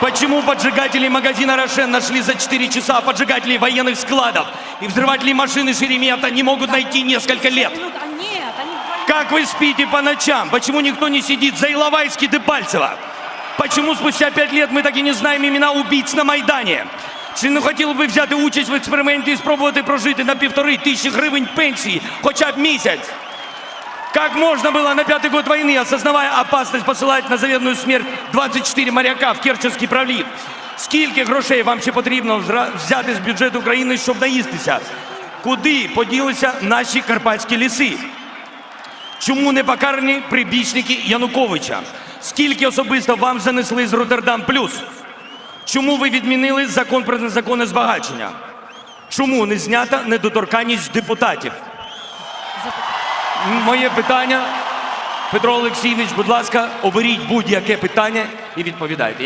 Почему поджигатели магазина «Рошен» нашли за 4 часа, а поджигателей военных складов и взрывателей машины Шеремета не могут найти несколько лет? Минута. А нет, они вдвоем. Как вы спите по ночам? Почему никто не сидит за Иловайский Депальцева? Почему спустя пять лет мы так і не знаємо імена убийць на Майдані? Чи не хотіли б ви взяти участь в експерименті і спробувати прожити на півтори тисячі гривень пенсії хоча б місяць? Как можно было на пятый год войны, осознавая опасность, посылать на заветную смерть 24 моряка в Керченський пролив? Скільки грошей вам ще потрібно зра- взяти з бюджету України, щоб наїстися? Куди поділися наші карпатські ліси? Чому не покарані прибічники Януковича? Скільки особисто вам занесли з Роттердам Плюс? Чому ви відмінили закон про незаконне збагачення? Чому не знята недоторканність депутатів? Моє питання, Петро Олексійович, будь ласка, оберіть будь-яке питання і відповідайте.